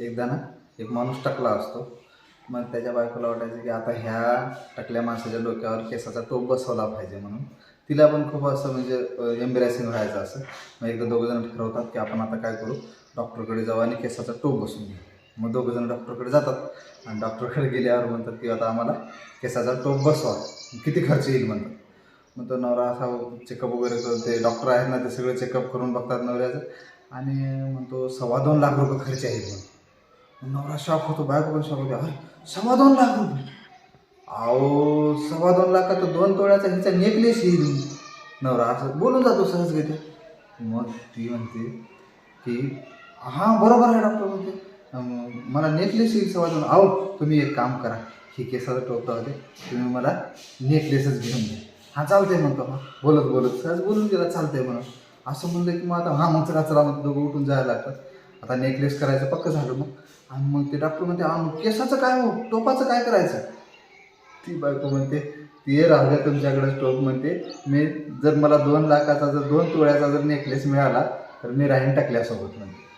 एकदा ना एक माणूस टकला असतो. मग त्याच्या बायकोला वाटायचं की आता ह्या टकल्या माणसाच्या डोक्यावर केसाचा टोप बसवला पाहिजे म्हणून. तिला पण खूप असं म्हणजे एम्बेरेसिंग व्हायचं असं. मग एकदा दोघं जण ठरवतात की आपण आता काय करू? डॉक्टरकडे जाऊ आणि केसाचा टोप बसून घेऊ. मग दोघं जण डॉक्टरकडे जातात. आणि डॉक्टरकडे गेल्यावर म्हणतात की आता आम्हाला केसाचा टोप बसवा. किती खर्च येईल म्हणतात. मग तो नवरा असा चेकअप वगैरे करून ते डॉक्टर आहेत ना ते सगळे चेकअप करून बघतात नवऱ्याचं. आणि म्हणतो सव्वा दोन लाख रुपये खर्च आहे म्हणून. नवरा शॉक होतो बायको पण शॉक होते अरे सव्वा दोन लाख रुपये अहो सव्वा दोन लाखात दोन तोळ्याचा ह्याचा नेकलेस येईल नवरा असं बोलून जातो सहज घेते मग ती म्हणते की हां बरोबर आहे डॉक्टर म्हणते मला नेकलेस येईल सव्वा दोन आहो तुम्ही एक काम करा ही केसाचं टोपता होते तुम्ही मला नेकलेसच घेऊन द्या हां चालतंय म्हणतो हां बोलत बोलत सहज बोलून गेला चालतंय म्हणून असं म्हणलं की मग आता हां मग चला चला मग दोघं उठून जायला लागतात आता नेकलेस करायचं पक्क झालं मग आणि मग ते डॉक्टर म्हणते आ मग केसाचं काय हो टोपाचं काय करायचं? ती बायको म्हणते ते राहू द्या तुमच्याकडे स्टोप म्हणते मी जर मला दोन लाखाचा जर दोन तोळ्याचा जर नेकलेस मिळाला तर मी राहीन टाकल्यासोबत म्हणते.